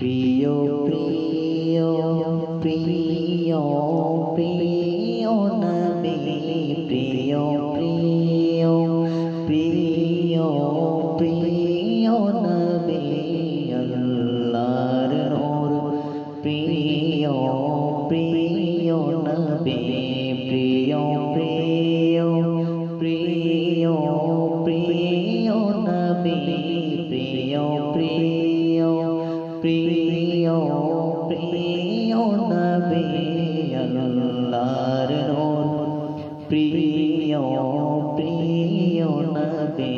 প্রিয় প্রিয় প্রিয় প্রিয় নবী প্রিয় প্রিয় নবী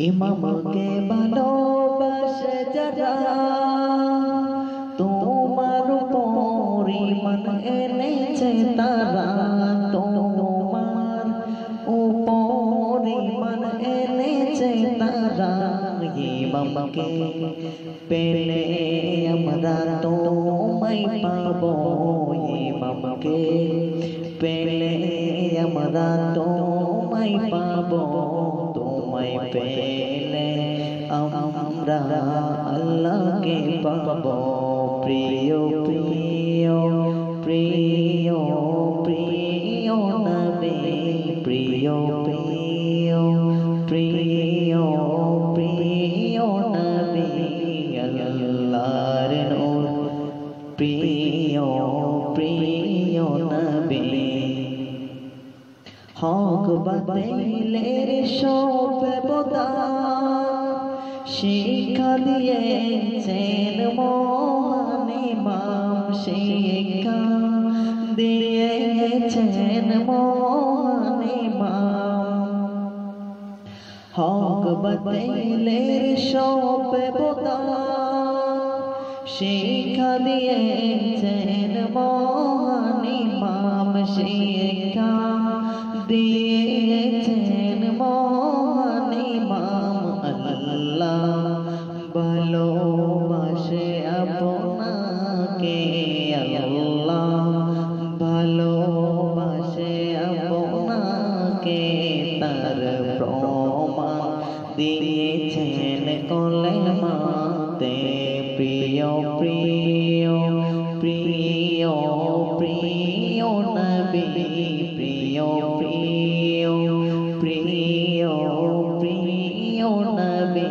ইমামকে ভালোবাসে যারা, তোমার পরিমাণ এনেছে তারা। তোমার উপরিমাণ এনেছে তারা। ইমামকে পেলে আমরা তোমায় পাবো। আমরা তোমায় পাব, তোমায় পেলে আমরা আল্লাহকে পাব। প্রিয় প্রিয় প্রিয় প্রিয় নবী, প্রিয় প্রিয় হক বাতিলের সব বোদা। শিক্ষা দিয়েছেন মহান ইমাম, শিক্ষা দিয়েছেন মহান ইমাম। হক বাতিলের সব বোদা। শিক্ষা দিয়েছেন মহান ইমাম শিক্ষা দিয়েছেন মহান ইমাম। আল্লাহ ভালোবাসে আপনাকে, আল্লাহ ভালোবাসে আপনাকে, তার প্রমাণ দিয়েছেন কলেমাতে। প্রিয় প্রিয় প্রিয় নবী, প্রিয় প্রিয় প্রিয় প্রিয় নবী,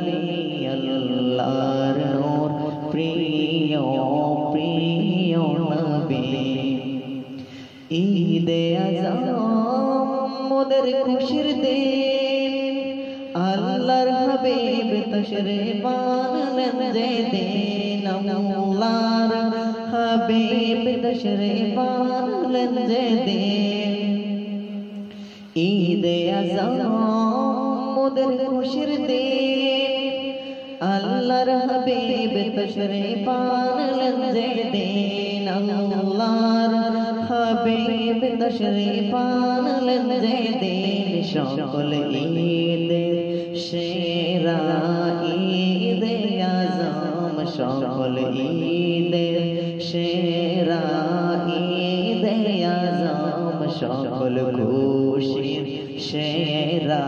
আল্লাহর নূর, প্রিয় প্রিয় নবী। ঈদে আজম, মোদের খুশির দিন, আল্লাহর হাবিব তশরিফ আনলেন যে দিন আল্লাহর হাবিব তশরিফ আনলেন যে দিন ঈদে আজম মোদের খুশির দিন আল্লাহর হাবিব তশরিফ আনলেন যে দিন আল্লাহর হাবিব তশরিফ আনলেন সকল খুশির সেরা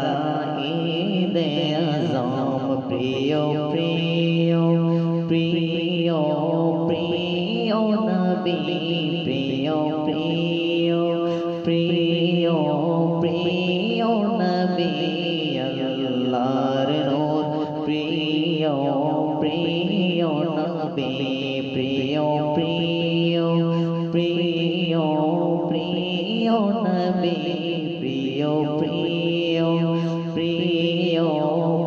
ঈদে আজম প্রিয় প্রিয় প্রিয় প্রিয় নবী প্রিয় প্রিয় প্রিয় প্রিয় নবী আল্লাহর নূর প্রিয় প্রিয় নবী প্রিয় প্রিয় প্রিয় gonna be Priyo, Priyo, Priyo,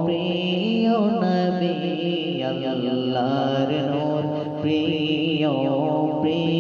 Priyo, Nabi Allah, Priyo, Priyo, Priyo,